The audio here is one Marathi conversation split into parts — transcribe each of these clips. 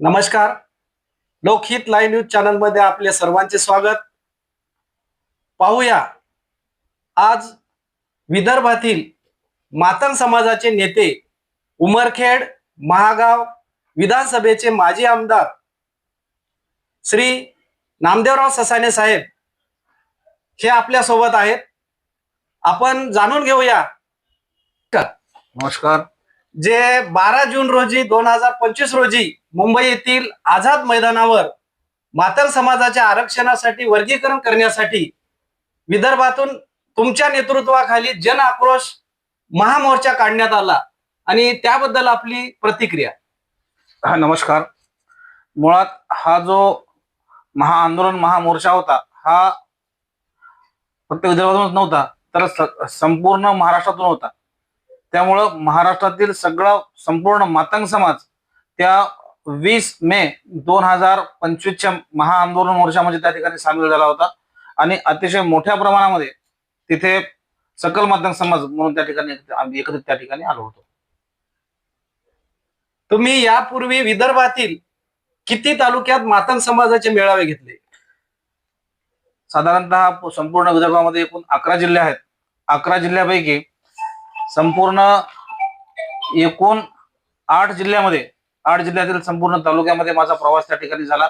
नमस्कार. लोकहित लाईव्ह न्यूज चॅनलमध्ये आपले सर्वांचे स्वागत. पाहूया. आज विदर्भातील मातंग समाजाचे नेते उमरखेड महागाव विधानसभेचे माजी आमदार श्री नामदेवराव ससाने साहेब हे आपल्यासोबत आहेत. आपण जाणून घेऊया. नमस्कार. जे बारा जून रोजी दोन हजार पंचवीस रोजी मुंबई येथील आझाद मैदानावर मातर समाजाच्या आरक्षणासाठी वर्गीकरण करण्यासाठी विदर्भातून तुमच्या नेतृत्वाखाली जन आक्रोश महामोर्चा काढण्यात आला आणि त्याबद्दल आपली प्रतिक्रिया. हा नमस्कार. मुळात हा जो महाआंदोलन महामोर्चा होता हा फक्त विदर्भातूनच नव्हता तर संपूर्ण महाराष्ट्रातून होता. त्यामुळं महाराष्ट्रातील सगळा संपूर्ण मातंग समाज त्या वीस मे दोन हजार पंचवीसच्या महाआंदोलन मोर्चामध्ये त्या ठिकाणी सामील झाला होता. आणि अतिशय मोठ्या प्रमाणामध्ये तिथे सकल मातंग समाज म्हणून त्या ठिकाणी आम्ही एकत्रित त्या ठिकाणी आलो होतो. तुम्ही यापूर्वी विदर्भातील किती तालुक्यात मातंग समाजाचे मेळावे घेतले? साधारणतः संपूर्ण विदर्भामध्ये एकूण अकरा जिल्हे आहेत. अकरा जिल्ह्यापैकी संपूर्ण एकूण आठ जिल्ह्यामध्ये आठ जिल्ह्यातील संपूर्ण तालुक्यामध्ये माझा प्रवास त्या ठिकाणी झाला.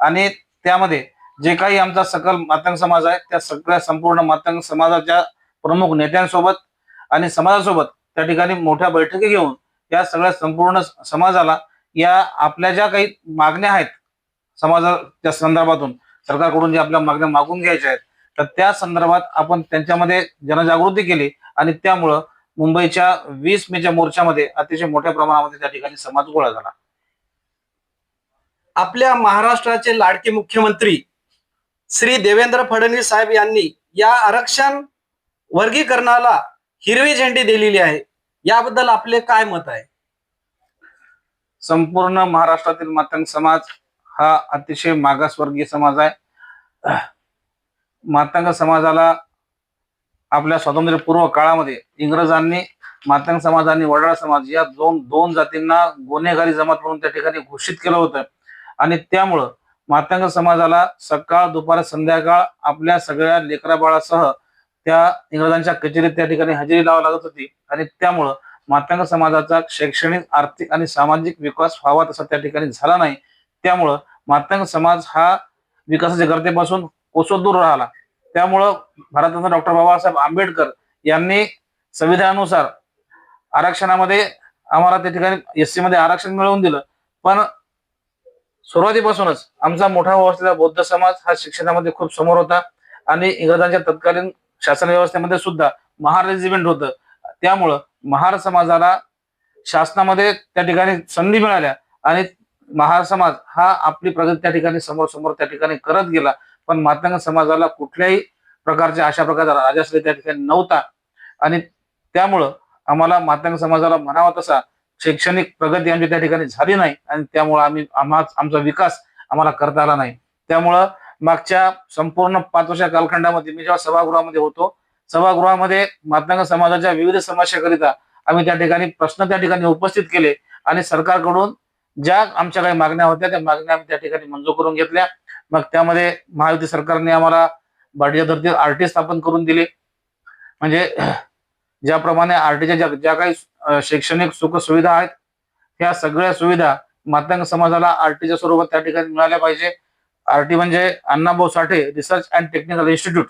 आणि त्यामध्ये जे काही आमचा सकल मातंग समाज आहे त्या सगळ्या संपूर्ण मातंग समाजाच्या प्रमुख नेत्यांसोबत आणि समाजासोबत त्या ठिकाणी मोठ्या बैठकी घेऊन या सगळ्या संपूर्ण समाजाला या आपल्या ज्या काही मागण्या आहेत समाजाच्या संदर्भातून सरकारकडून ज्या आपल्या मागण्या मागून घ्यायच्या आहेत तर त्या संदर्भात आपण त्यांच्यामध्ये जनजागृती केली आणि त्यामुळं मुंबईच्या वीस मेच्या मोर्चामध्ये अतिशय मोठ्या प्रमाणामध्ये त्या ठिकाणी समाज गोळा झाला. आपल्या महाराष्ट्राचे लाडके मुख्यमंत्री श्री देवेंद्र फडणवीस साहेब यांनी या आरक्षण वर्गीकरणाला हिरवी झेंडी दिलेली आहे. याबद्दल आपले काय मत आहे? संपूर्ण महाराष्ट्रातील मातंग समाज हा अतिशय मागासवर्गीय समाज आहे. मातंग समाजाला आपल्या स्वातंत्र्यपूर्व काळामध्ये इंग्रजांनी मातंग समाज आणि वडाळा समाज या दोन दोन जातींना गुन्हेगारी जमात म्हणून त्या ठिकाणी घोषित केलं होतं. आणि त्यामुळं मातंग समाजाला सकाळ दुपार संध्याकाळ आपल्या सगळ्या लेकरा बाळासह त्या इंग्रजांच्या कचेरीत त्या ठिकाणी हजेरी लावावी लागत होती. आणि त्यामुळं मातंग समाजाचा शैक्षणिक आर्थिक आणि सामाजिक विकास व्हावा तसा त्या ठिकाणी झाला नाही. त्यामुळं मातंग समाज हा विकासाच्या गरजेपासून कोसो दूर राहिला. त्यामुळं भारतरत्न डॉक्टर बाबासाहेब आंबेडकर यांनी संविधानानुसार आरक्षणामध्ये आम्हाला त्या ठिकाणी एस सी मध्ये आरक्षण मिळवून दिलं. पण सुरुवातीपासूनच आमचा मोठा असलेला बौद्ध समाज हा शिक्षणामध्ये खूप समोर होता आणि इंग्रजांच्या तत्कालीन शासन व्यवस्थेमध्ये सुद्धा महार रेजिमेंट होतं. त्यामुळं महार समाजाला शासनामध्ये त्या ठिकाणी संधी मिळाल्या आणि महार समाज हा आपली प्रगती त्या ठिकाणी समोर समोर त्या ठिकाणी करत गेला. पण मातंग समाजाला कुठल्याही प्रकारच्या अशा प्रकारचा राजाश्रय त्या ठिकाणी नव्हता. आणि त्यामुळं आम्हाला मातंग समाजाला म्हणावा तसा शैक्षणिक प्रगती आमची त्या ठिकाणी झाली नाही आणि त्यामुळं आम्ही आम्हा आमचा विकास आम्हाला करता आला नाही. त्यामुळं मागच्या संपूर्ण पाच वर्षा कालखंडामध्ये मी जेव्हा सभागृहामध्ये होतो सभागृहामध्ये मातंग समाजाच्या विविध समस्याकरिता आम्ही त्या ठिकाणी प्रश्न त्या ठिकाणी उपस्थित केले आणि सरकारकडून ज्या आमच्या काही मागण्या होत्या त्या मागण्या आम्ही त्या ठिकाणी मंजूर करून घेतल्या. मग त्यामध्ये महायुती सरकारने आम्हाला भाटीच्या धर्तीवर आरटी स्थापन करून दिले. म्हणजे ज्याप्रमाणे आरटीच्या ज्या ज्या काही शैक्षणिक सुखसुविधा आहेत त्या सगळ्या सुविधा मातंग समाजाला आरटीच्या स्वरूपात त्या ठिकाणी मिळाल्या पाहिजे. आरटी म्हणजे Annabhau Sathe research and technical institute.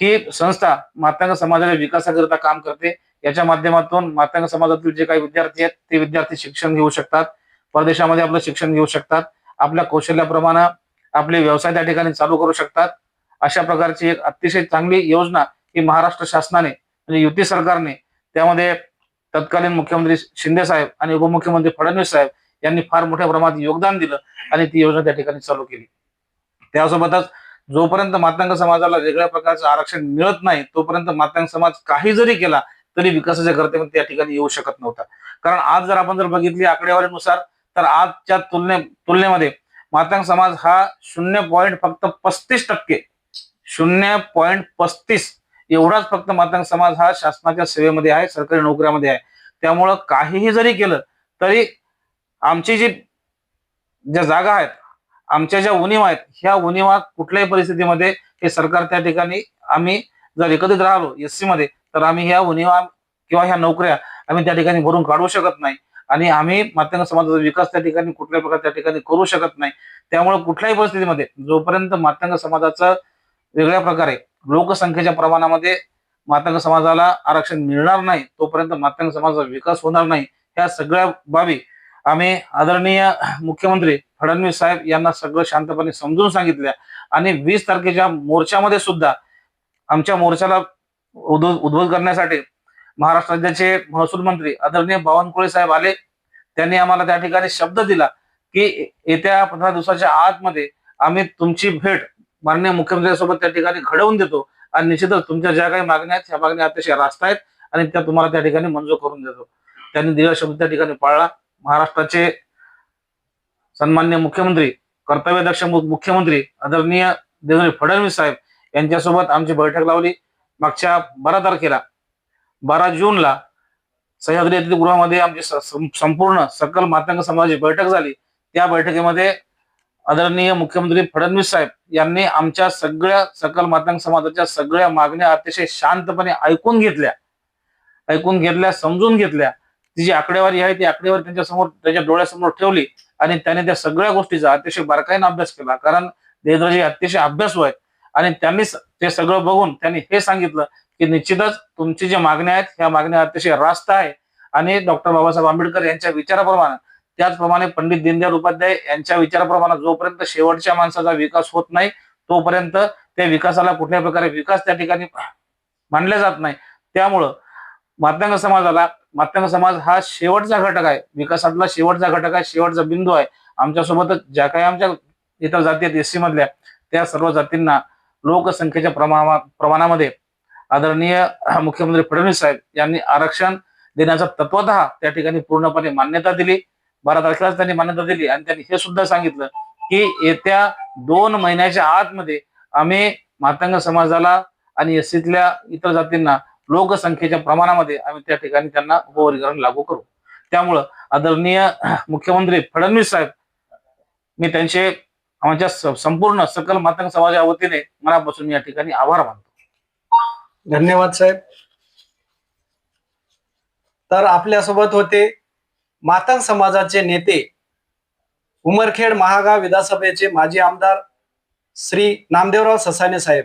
ही संस्था मातंग समाजाच्या विकासाकरिता काम करते. याच्या माध्यमातून मातंग समाजातील जे काही विद्यार्थी आहेत ते विद्यार्थी शिक्षण घेऊ शकतात. परदेशामध्ये आपलं शिक्षण घेऊ शकतात. आपल्या कौशल्याप्रमाणे आपले व्यवसाय त्या ठिकाणी चालू करू शकतात. अशा प्रकारची एक अतिशय चांगली योजना ही महाराष्ट्र शासनाने म्हणजे युती सरकारने त्यामध्ये तत्कालीन मुख्यमंत्री शिंदे साहेब आणि उपमुख्यमंत्री फडणवीस साहेब यांनी फार मोठ्या प्रमाणात योगदान दिलं आणि ती योजना त्या ठिकाणी चालू केली. त्यासोबतच जोपर्यंत मातंग समाजाला वेगळ्या प्रकारचं आरक्षण मिळत नाही तोपर्यंत मातांग समाज काही जरी केला तरी विकासाच्या गर्तेमध्ये त्या ठिकाणी येऊ शकत नव्हता. कारण आज जर आपण जर बघितली आकडेवारीनुसार तर आजच्या तुलने तुलनेमध्ये मातंग समाज हा शून्य पॉईंट फक्त पस्तीस टक्के. शून्य पॉईंट पस्तीस. एवढाच फक्त मातंग समाज हा शासनाच्या सेवेमध्ये आहे सरकारी नोकऱ्यामध्ये आहे. त्यामुळं काहीही जरी केलं तरी आमची जी ज्या जागा आहेत आमच्या ज्या उणीवा आहेत ह्या उणीवा कुठल्याही परिस्थितीमध्ये हे सरकार त्या ठिकाणी आम्ही जर एकत्रित राहिलो एस सी मध्ये तर आम्ही ह्या उणीवा किंवा ह्या नोकऱ्या आम्ही त्या ठिकाणी भरून काढू शकत नाही. आणि आम्ही मातंग समाजाचा विकास त्या ठिकाणी कुठल्याही प्रकारे त्या ठिकाणी करू शकत नाही. त्यामुळे कुठल्याही परिस्थितीमध्ये जोपर्यंत मातंग समाजाचं वेगळ्या प्रकारे लोकसंख्येच्या प्रमाणामध्ये मातंग समाजाला आरक्षण मिळणार नाही तोपर्यंत मातंग समाजाचा विकास होणार नाही ह्या सगळ्या बाबी आम्ही आदरणीय मुख्यमंत्री फडणवीस साहेब यांना सगळं शांतपणे समजून सांगितल्या. आणि वीस तारखेच्या मोर्चामध्ये सुद्धा आमच्या मोर्चाला उद्भव उद्भव करण्यासाठी महाराष्ट्र राज्याचे महसूल मंत्री आदरणीय बावनकुळे साहेब आले. त्यांनी आम्हाला त्या ठिकाणी शब्द दिला की येत्या पंधरा दिवसाच्या आतमध्ये आम्ही तुमची भेट माननीय मुख्यमंत्र्यांसोबत त्या ठिकाणी घडवून देतो आणि निश्चितच तुमच्या ज्या काही मागण्या आहेत ह्या मागण्या अतिशय रास्त आहेत आणि त्या तुम्हाला त्या ठिकाणी मंजूर करून देतो. त्यांनी दिलेला शब्द त्या ठिकाणी पाळला. महाराष्ट्राचे सन्मान्य मुख्यमंत्री कर्तव्यदक्ष मुख्यमंत्री आदरणीय देवेंद्र फडणवीस साहेब यांच्यासोबत आमची बैठक लावली. मागच्या बारा तारखेला बारा जूनला सह्याद्री अतिथीगृहामध्ये आमची संपूर्ण सकल मातंग समाजाची बैठक झाली. त्या बैठकीमध्ये आदरणीय मुख्यमंत्री फडणवीस साहेब यांनी आमच्या सगळ्या सकल मातंग समाजाच्या सगळ्या मागण्या अतिशय शांतपणे ऐकून घेतल्या. ऐकून घेतल्या समजून घेतल्या. ती जी आकडेवारी आहे ती आकडेवारी त्यांच्यासमोर त्याच्या डोळ्यासमोर ठेवली आणि त्याने त्या सगळ्या गोष्टीचा अतिशय बारकाईने अभ्यास केला. कारण देवेंद्रजी अतिशय अभ्यासू आहेत. आणि त्यांनी ते सगळं बघून त्यांनी हे सांगितलं की निश्चितच तुमची जी मागण्या आहेत ह्या मागण्या अतिशय रास्त आहे. आणि डॉक्टर बाबासाहेब आंबेडकर यांच्या विचाराप्रमाणे त्याचप्रमाणे पंडित दीनदयाळ उपाध्याय यांच्या विचाराप्रमाणे जोपर्यंत शेवटच्या माणसाचा विकास होत नाही तोपर्यंत त्या विकासाला कुठल्या प्रकारे विकास त्या ठिकाणी मानला जात नाही. त्यामुळं मातंग समाजाला मातंग समाज हा शेवटचा घटक आहे. विकासातला शेवटचा घटक आहे शेवटचा बिंदू आहे. आमच्यासोबतच ज्या काही आमच्या इतर जाती आहेत एससी मधल्या त्या सर्व जातींना लोकसंख्येच्या प्रमा प्रमाणामध्ये आदरणीय मुख्यमंत्री फडणवीस साहेब यांनी आरक्षण देण्याचा तत्वत त्या ठिकाणी पूर्णपणे मान्यता दिली. बारा तारखेलाच त्यांनी मान्यता दिली आणि त्यांनी हे सुद्धा सांगितलं की येत्या दोन महिन्याच्या आतमध्ये आम्ही मातंग समाजाला आणि एससीतल्या इतर जातींना लोकसंख्येच्या प्रमाणामध्ये आम्ही त्या ठिकाणी त्यांना उपवर्गीकरण लागू करू. त्यामुळं आदरणीय मुख्यमंत्री फडणवीस साहेब मी त्यांचे आमच्या संपूर्ण सकल मातंग समाजाच्या वतीने मनापासून या ठिकाणी आभार मानतो. धन्यवाद साहेब. तर आपल्यासोबत होते मातंग समाजाचे नेते उमरखेड महागाव विधानसभेचे माजी आमदार श्री नामदेवराव ससाने साहेब.